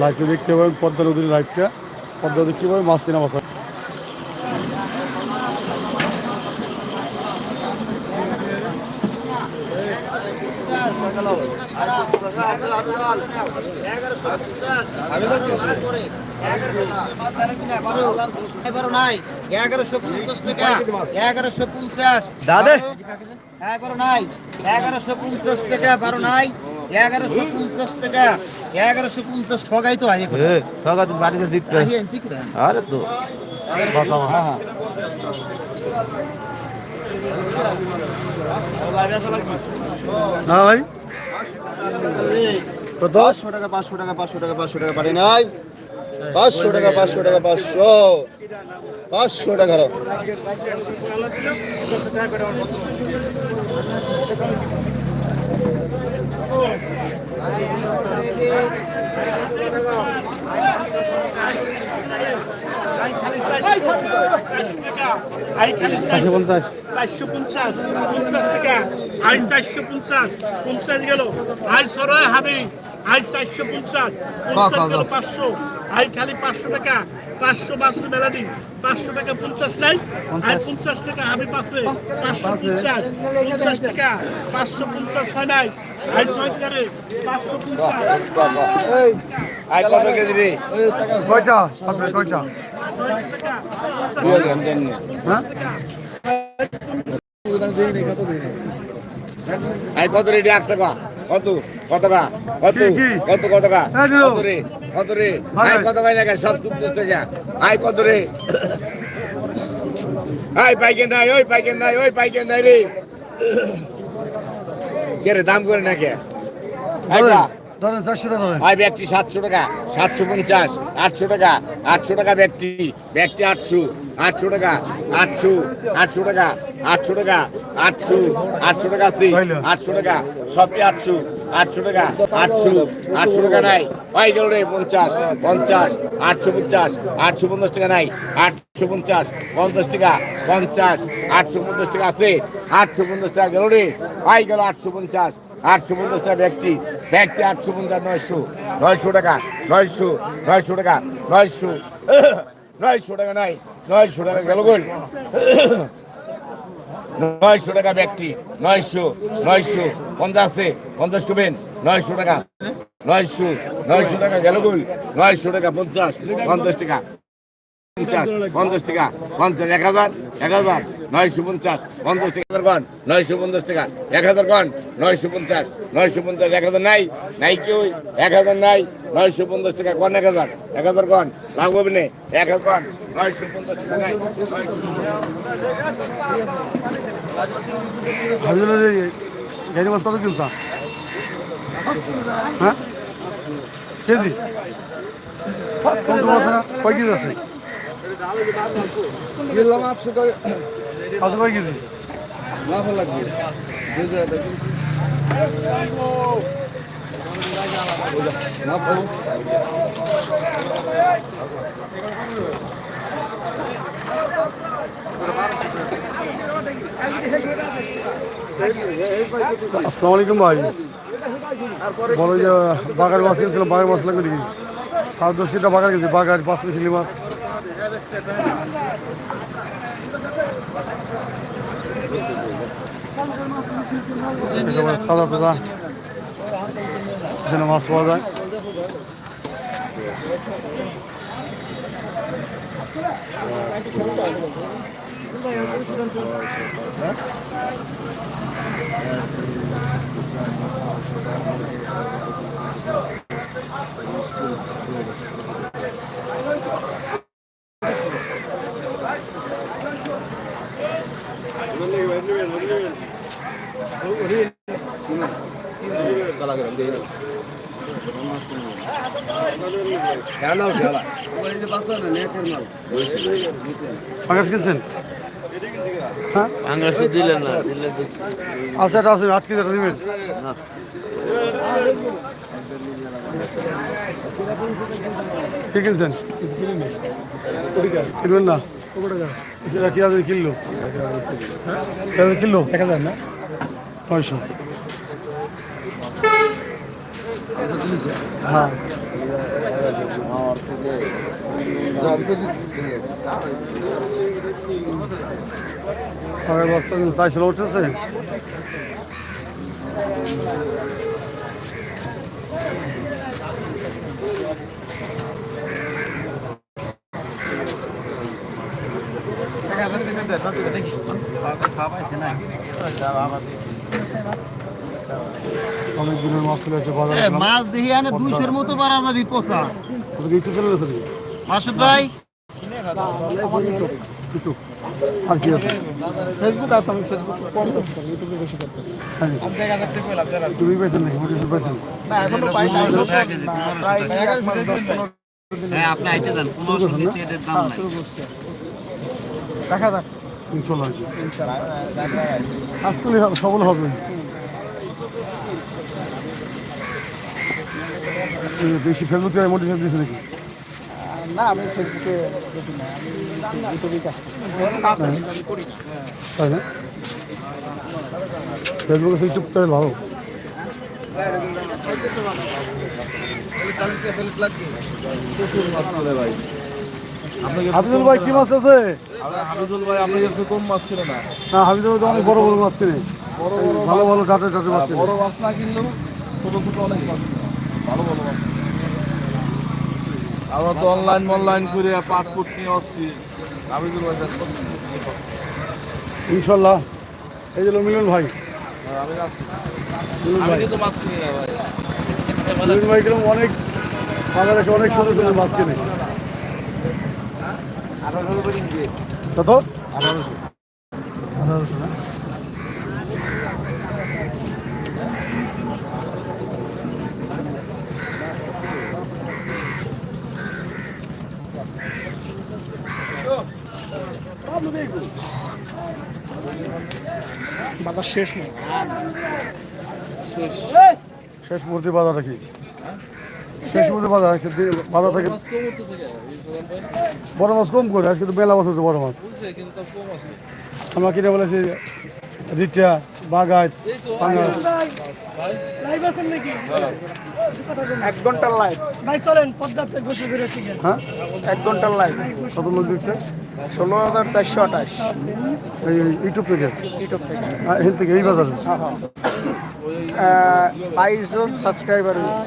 লাইভটা দেখতে পাবেন পদ্মা নদীর লাইভটা পদ্মা দেখতে পাবেন মাছ কিনা মাছ এগারোশো পঞ্চাশ টাকা, এগারোশো পঞ্চাশ। এগারো নাই। এগারোশো পঞ্চাশ টাকা, বারো নাই। এগারোশো পঞ্চাশ টাকা এগারোশো পঞ্চাশ ঠগাই তো আগে এ টাকা তো বাড়িতে জিতবে। আরে তো না ভাই। কত? পাঁচশো টাকা পাঁচশো টাকা পাঁচশো টাকা পাঁচশো টাকা পারি নাই। পাঁচশো টাকা পাঁচশো টাকা পাঁচশো। পাঁচশো টাকা চারশো পঞ্চাশ। চারশো পঞ্চাশ পঞ্চাশ টাকা। আই চারশো পঞ্চাশ পঞ্চাশ গেল। আই সরয় হাবি আই চারশো পঞ্চাশ পঞ্চাশ গেল পাঁচশো। আই খালি পাঁচশো টাকা পাঁচশো পাঁচশো মেলা দিন। পাঁচশো টাকা পঞ্চাশ নাই আই পঞ্চাশ। টাকা হাবি পাশে পাঁচশো পঞ্চাশ পঞ্চাশ টাকা পাঁচশো পঞ্চাশ ছয় নাই। আই ছয় টাকা পাঁচশো পঞ্চাশ। আয় কত কয়টা? কয়টা? হ্যাঁ? কত রে ডাকছে কা? কত? কত কা কত? কত কত কা। কত রে? কত রে? ভাই। কত কাই না সব চুপ করতে যা আয় কত রে? আয় পাইকে নাই ওই পাইকে নাই ওই পাইকে নাই রে। কে রে দাম করে না কা? ধরেন চারশো টাকা ধরেন। আই ব্যাগটি সাতশো টাকা সাতশো পঞ্চাশ আটশো টাকা আটশো টাকা ব্যাগটি ব্যাগটি আটশো আটশো টাকা আটশো আটশো টাকা আটশো টাকা আটশো আটশো টাকা আছে তাইলে? আটশো টাকা সবটি আটশো আটশো টাকা আটশো আটশো টাকা নাই। ওই গেল রে পঞ্চাশ পঞ্চাশ আটশো পঞ্চাশ আটশো পঞ্চাশ টাকা নাই আটশো পঞ্চাশ পঞ্চাশ টাকা পঞ্চাশ আটশো পঞ্চাশ টাকা আছে আটশো পঞ্চাশ টাকা গেল রে। ওই গেল আটশো পঞ্চাশ আটশো পঞ্চাশ টাকা ব্যক্তি ব্যক্তি আটশো পঞ্চাশ, নয়শো নয়শো টাকা, নয়শো নয়শো টাকা, নয়শো নয়শো টাকা নাই, নয়শো টাকা গেল গোল। নয়শো টাকা ব্যক্তি, নয়শো নয়শো পঞ্চাশে পঞ্চাশ করবেন, নয়শো টাকা, নয়শো নয়শো টাকা গেল গোল, নয়শো টাকা পঞ্চাশ পঞ্চাশ টাকা। পঞ্চাশ টাকা এক হাজার এক হাজার, নয়শো পঞ্চাশ নয়শো পঞ্চাশ টাকা, এক হাজার নয়শো নয়শো এক হাজার নাই এক হাজার নাই, নয়শো পঞ্চাশ টাকা কন এক হাজার এক হাজার এক হাজার কত কিনছা? হ্যাঁ? কয় কেজি আছে? দিলাম আটশো টাকা কেজি? লাভ লাগবে। বুঝে আসসালামু আলাইকুম ভাই। বলো যে বাগার মাছ কিনেছিলাম বাগার মাছ লাগবে দেখি সাত দশটা বাগার গেছি বাগার পাঁচ মিশিলি মাছ। একেবারে তাজা তাজা এখানে মাছ পাওয়া যায় পাঙ্গাস কিনছেন হ্যাঁ? দিলেন না দিলে তো আছে এটা আছে আট কেজি একটা নেবেন। কি কিনছেন কিনবেন না? এটা কি আছে কিনলো কিনলো এক হাজার না নয়শো হ্যাঁ বস্তা চারশো উঠেছে অনেক দিনের মাছ চলে আসে বাজারে মাছ দেখি আনে দুইশোর মতো পারা যাবি পচা। একটু চলে গেছে মাসুদ ভাই? আর কি আছে ফেসবুক আছে আমি ফেসবুক কম ইউটিউবে বেশি করতেছি। হ্যাঁ তুমি পাইছেন নাকি? মোটিভ পাইছেন? না এখনও পাই না প্রায় হ্যাঁ আপনি আইতে দেন পনেরোশো বেশি এটার দাম নাই। শুরু করছে। দেখা যাক। ইনশাল্লাহ। আর কি ইনশাআল্লাহ আজকাল সবল হবে বেশি ফেসবুকে মোটিভেশন দিয়েছে নাকি? না আমি ফেসবুকে কাজ ফেসবুকে সেই চুপ করে ভালো হাফিজুল ভাই কি মাছ আছে? হামিদুল ভাই আপনার কাছে কম মাছ কিনে না? না হাফিজুল ভাই অনেক বড় বড় মাছ কিনে। বড় বড় ভালো ভালো ডাটে ডাটে মাছ বড় মাছ না কিনলেও ছোট ছোট অনেক মাছ ভালো ভালো মাছ আমরা তো অনলাইন অনলাইন করে পাসপোর্ট নিয়ে আসছি। হামিদুল ভাই। ইনশাল্লাহ। এই যে মিলন ভাই। মিলন ভাই। মিলন ভাই কীরকম অনেক বাজারে অনেক সুন্দর সুন্দর মাছ কিনে। কত আঠারোশো আঠারোশো না? বাজার শেষ। নেই শেষ মুহূর্তে বাজার রাখি শেষ মুহূর্তে বাজার বাজার থেকে বড় মাছ কম করে আজকে তো মেলা মাছ হচ্ছে বড় মাছ। বলছে কিন্তু তাও কম আছে। আমরা কিনে বলেছি রিটা বাগাত লাইভ আছেন নাকি? এক ঘণ্টার লাইভ। ভাই চলেন পদ্মাতে বসে ঘুরে শিখেন হ্যাঁ? এক ঘণ্টার লাইভ। কত লোক দেখছে? ষোলো হাজার চারশো আঠাশ। এই এই ইউটিউব থেকে ইউটিউব থেকে। এখান থেকে এই বাজারে। বাইশ জন সাবস্ক্রাইবার হয়েছে।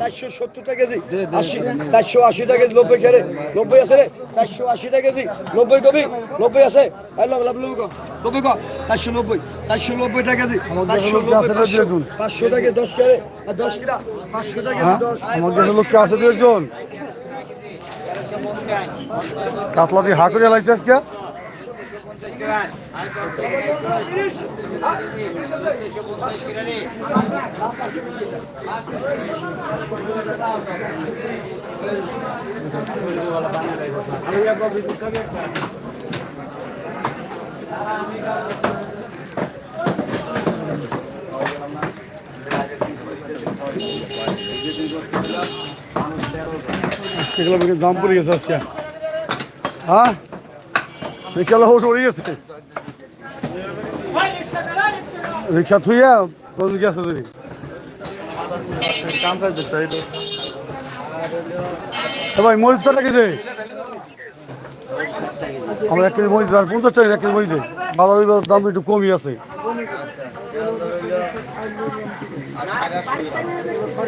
চারশো সত্তর টাকা কেজি। আশি চারশো আশি টাকা কেজি নব্বই খেলে নব্বই আছে রে? চারশো আশি টাকা কেজি। নব্বই কবি নব্বই আছে? নব্বই কর চারশো নব্বই। চারশো নব্বই টাকা দি চারশো লোককে আছে রে নব্বই পাঁচশো টাকা দশ কেজি আর দশ কিনা পাঁচশো টাকা হ্যাঁ? দশ লোককে আছে দু একজন। কাতলা দিয়ে হা করে লাইছে আজকে? আজকে দাম পড়ে গেছে আজকে। হ্যাঁ? বিকেল হোস উড়ে গেছে রিক্সা থুইয়া কোন গেছে তুমি ভাই মরিচ কটা কেজি আমরা এক কেজি মরিচ আর পঞ্চাশ টাকা এক কেজি মরিচ বাজার দাম একটু কমই আছে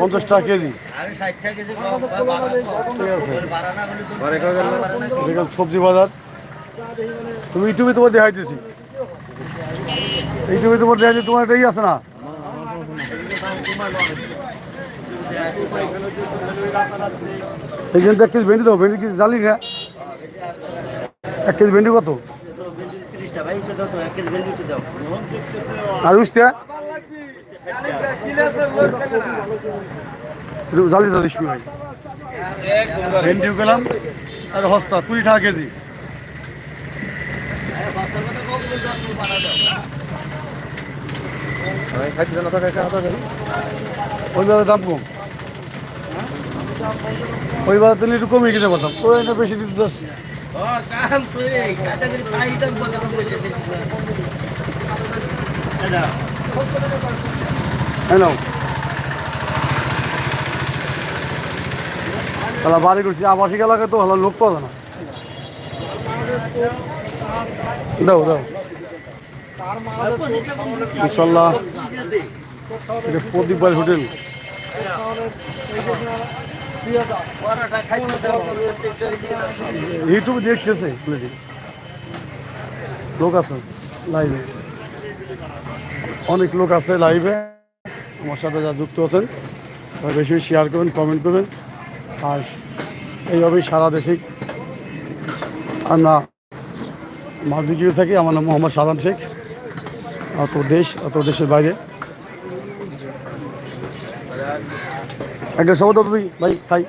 পঞ্চাশ টাকা কেজি। ঠিক আছে। বাড়া না হলে তো দেখলাম সবজি বাজার। তুমি ইউটিউবে তোমার দেখাইতেছি। ইউটিউবে তোমার দেখাইতে, তোমার এটাই আছে না? এই জন্য এক কেজি ভেন্ডি দাও, ভেন্ডি কিছু জালি না এক কেজি ভেন্ডি কত? আর উঠতে জালি দাও রেশমি ভাই ভেন্ডিও গেলাম আর হস্তা কুড়ি টাকা কেজি ওই বাজার দাম কম। ওই বাজার তাহলে একটু কমিয়ে কিনতে পারতাম। ওই না বেশি দিতে চাস হ্যাঁ নাও। তাহলে বাড়ি করছি আবাসিক এলাকায় তো ভালো লোক যায় না। দাও দাও। ইনশাল্লাহ, এটা প্রদীপ বাড়ি হোটেল। ইউটিউবে দেখতেছে লোক আছে, লাইভে। অনেক লোক আছে লাইভে। আমার সাথে যা যুক্ত আছেন, তারা বেশি বেশি শেয়ার করবেন কমেন্ট করবেন। আর এইভাবেই সারা দেশে আমরা মাছ বিক্রি করে থাকি। আমার নাম মোহাম্মদ সাদান শেখ। অত দেশ অত দেশের বাইরে। একটা সব তো তুই ভাই, খাই।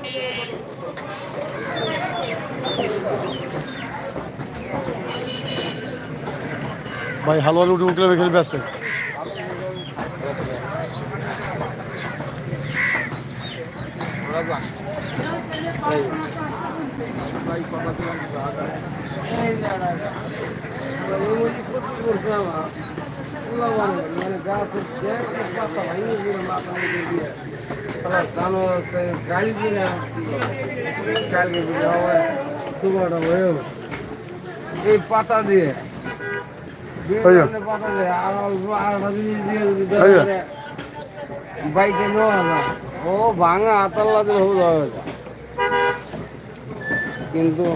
ভাই, হালুয়া উঠে উঠলে এখানে ব্যস্ত এই পাতা দিয়ে। পাতা দিয়ে আর অল্প আরেকটা জিনিস দিয়ে যদি বাইকে নেওয়া যায় ও ভাঙা আতাল্লা দিলে হয়ে যাবে। কিন্তু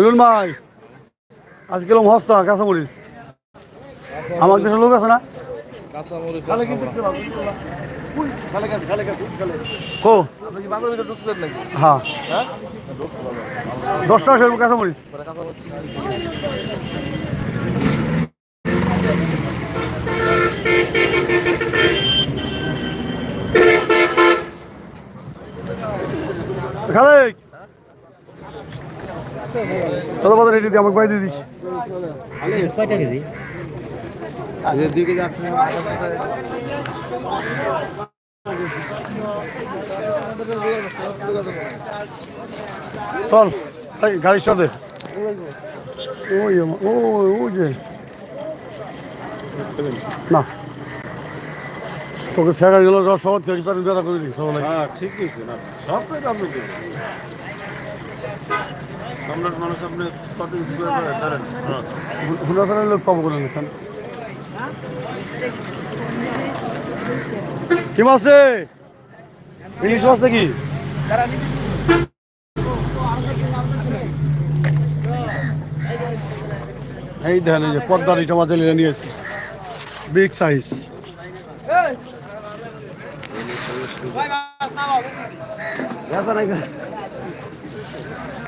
বুঝুন ভাই আজ গেলাম হস্তা কাঁচামরিচ। আমার দেশের লোক আছে না? কো হ্যাঁ। সেরকম কাঁচামরিচ। খালেক! কত বাজার দিয়ে আমাকে বাই দিয়ে দিস। চল, এই গাড়ির সাথে। ওই ও যে। না। তোকে ছেড়া গেল সবার থেকে রিপেয়ারিং ব্যথা করে দিই হ্যাঁ ঠিক আছে, না, সব আপনি সম্রাট মানুষ আপনি কত করে লোক এখান? কি মাছ রে? ইলিশ মাছ নাকি? এই দেখেন এই যে পদ্মার ইটা মাছ এলিয়ে নিয়ে এসেছি বিগ সাইজ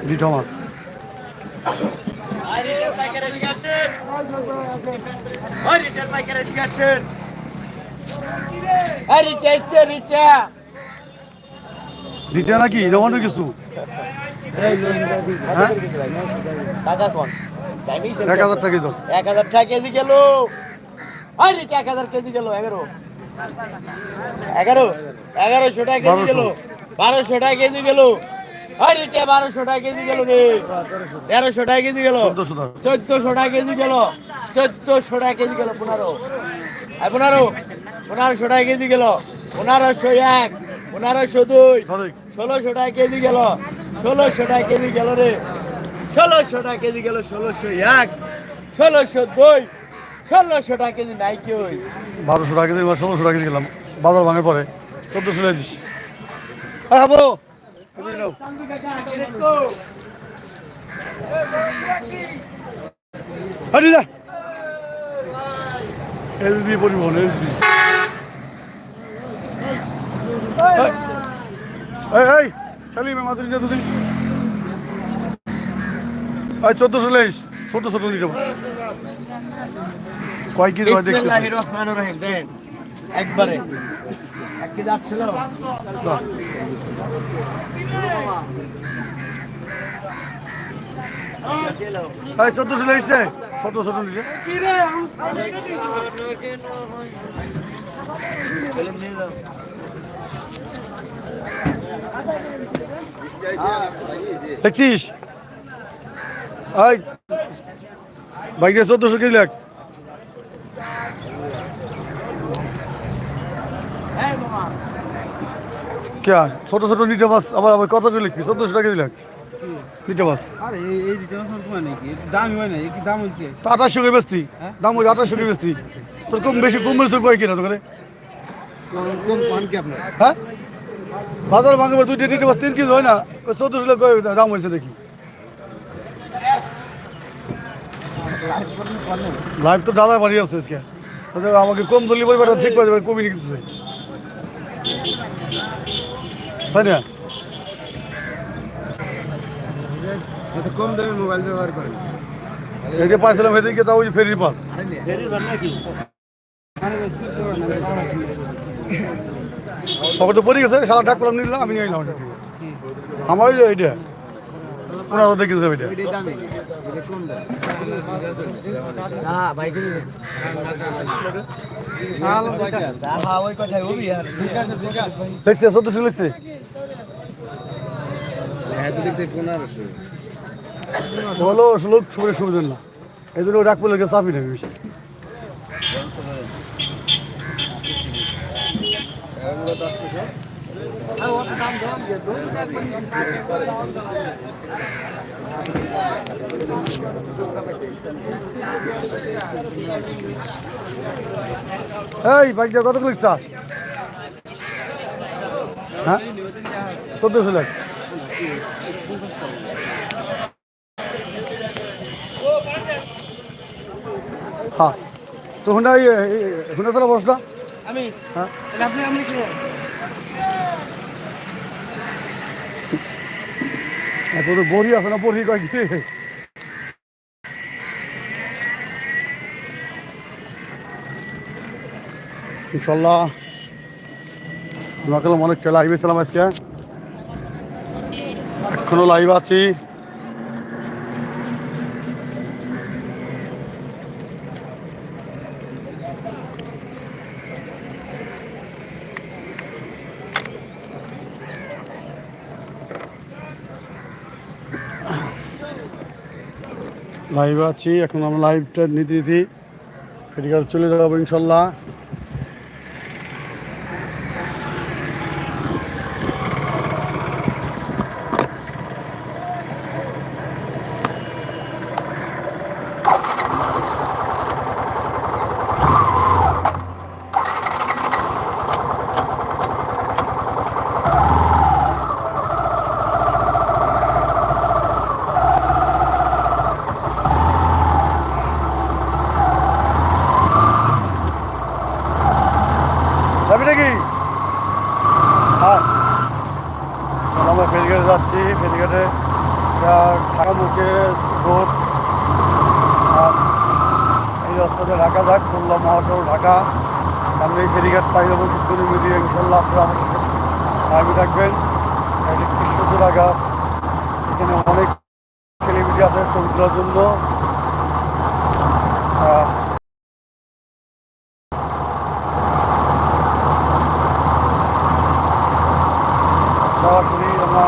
লিটা মাছ। নাকি? জমানো কিছু? হ্যাঁ? টাকা কোন এক হাজার টাকা এক হাজার টাকা কেজি গেল। আরে এক হাজার কেজি গেল এগারো। এগারো এগারোশো টাকা কেজি গেল। বারোশো টাকা কেজি গেল। আরে বারোশো টাকা কেজি গেল রে তেরোশো টাকা কেজি গেল চোদ্দশো টাকা কেজি গেল চোদ্দশো টাকা কেজি গেল পনেরো এই পনেরো পনেরোশো টাকা কেজি গেল পনেরোশো এক পনেরোশো দুই ষোলোশো টাকা কেজি গেল ষোলোশো টাকা কেজি গেল রে ষোলোশো টাকা কেজি গেল ষোলোশো এক ষোলোশো দুই ষোলোশো টাকা কেজি নাই কি ওই বারোশো টাকা কেজি ষোলোশো টাকা কেজি গেলাম বাজার ভাঙে পরে চোদ্দশো টাকা দিস হ্যাঁ বলো এসবি পরিবহন এসবি এই এই খালি মাত্র নিয়ে দুদিন এই চোদ্দশো লেস ছোট ছোট পারো কয় দেন একবারে। চোদ্দশো লেগেছে ছোট ছোট দেখছিস? বাইকটা চোদ্দশো কেজি লাগ কে? ছোট ছোট নিতে বাস আবার আবার কত করে লিখবি? চোদ্দশো টাকা দিলাম। হয় নাকি? দামি হয় আঠাশশো করে বেচতি। আঠাশশো করে বেচতি। তোর কম বেশি কম বেশি কয় কিনা তোকে হ্যাঁ? বাজার দুইটা বাস তিন কেজি হয় না? চোদ্দশো টাকা দাম হয়েছে দেখি লাইভ তো দাদা বাড়ি আছে আজকে। আমাকে কম ঠিক দেবে কমই নিতেছে তাই না? কম দামে মোবাইল ব্যবহার করেন। এটা পাইছিলাম এদিকে তাও ফেরির পাল। সবাই তো পড়ে গেছে সারা ডাক করলাম নিলাম আমি নিয়ে নিলাম। আমার এইটা। দামি দাম। হ্যাঁ হ্যাঁ ওই কথাই ওবি আর দেখছে চোদ্দশো লিখছে। হ্যাঁ হলো লোক সুবিধা সুবিধা না। এই জন্য ডাক পড়লে চাপি নেবে বেশি। এই বাইকটা কত লিখছ? হ্যাঁ? চোদ্দশো লাখ। হ্যাঁ। তো হুন্ডা হুন্ডা চালা বসটা আমি হ্যাঁ। আপনি আপনি এখন তো আছে না বড়ি কয় কি? ইনশাল্লাহ। লাইভ ছিলাম আজকে। এখনও লাইভ আছি। লাইভ আছি। এখন আমরা লাইভটা নিতে নিতে ফেরিঘাট চলে যাব ইনশাল্লাহ যাবি নাকি হ্যাঁ এখন আমরা ফেরিঘাটে যাচ্ছি ফেরিঘাটে ঢাকা মুখে রোড আর এই রাস্তাতে ঢাকা যাক খুলনা মহাসড়ক ঢাকা সামনে এই ফেরিঘাট পাই যাব কিছুদিন ইনশাল্লাহ আপনারা আগে থাকবেন একটি কৃষ্ণচূড়া গাছ। এখানে অনেক ছেলেমেয়ে আছে ছবি তোলার জন্য আহ, সরাসরি আমরা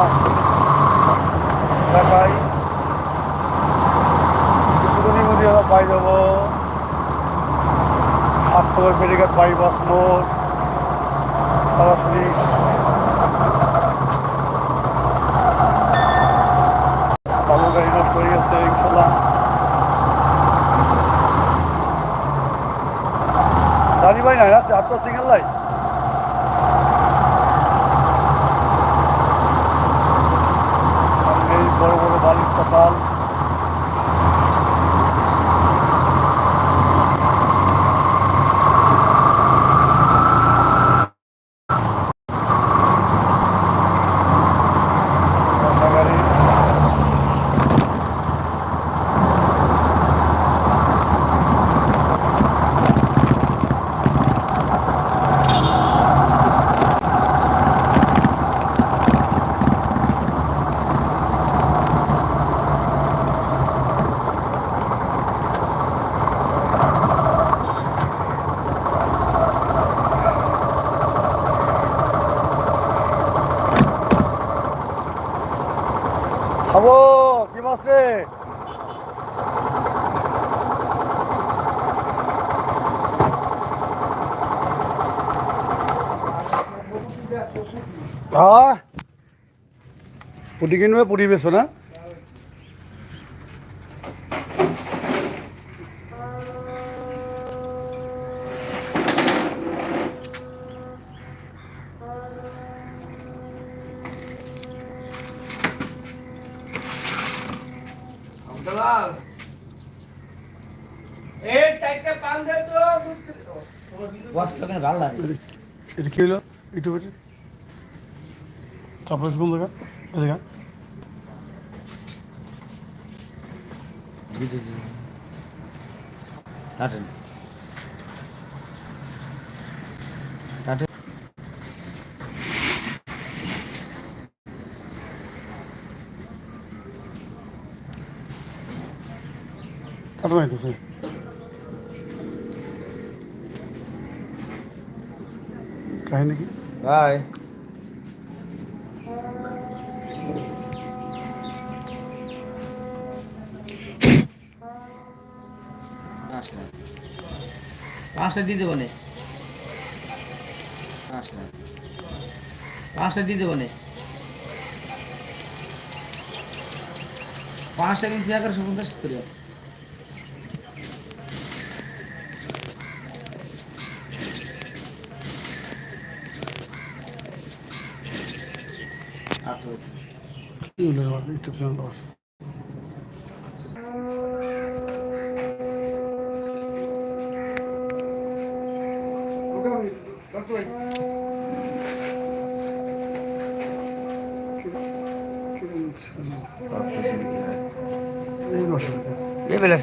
তোমার ফেরিঘাট বাইপাস মোড় সরাসরি ভালো গাড়ি নষ্ট হয়ে গেছে ইনশাল্লাহ জানি ভাই নাই আছে আপনার সিঙ্গেল লাইট সামনে বড় বড় বালির চাপাল বর্ষা গাড়ি খাব কি মাছ রে হ্যাঁ? পুটি কিনবে বেছো না এই চারটে পান দে তো এটা কি হলো? একটু বেটে তারপরে কোন জায়গা এই জায়গা কাটা নাই তো কাহিনী কি? ভাই। পাঁচটা দেবো নে। পাঁচটা পাঁচটা দেবো নে। পাঁচটা কিনছি এগারোশো পঞ্চাশ করে আচ্ছা কি হলো এবার ইউটিউব চ্যানেল আবার এই বছর এই বেলা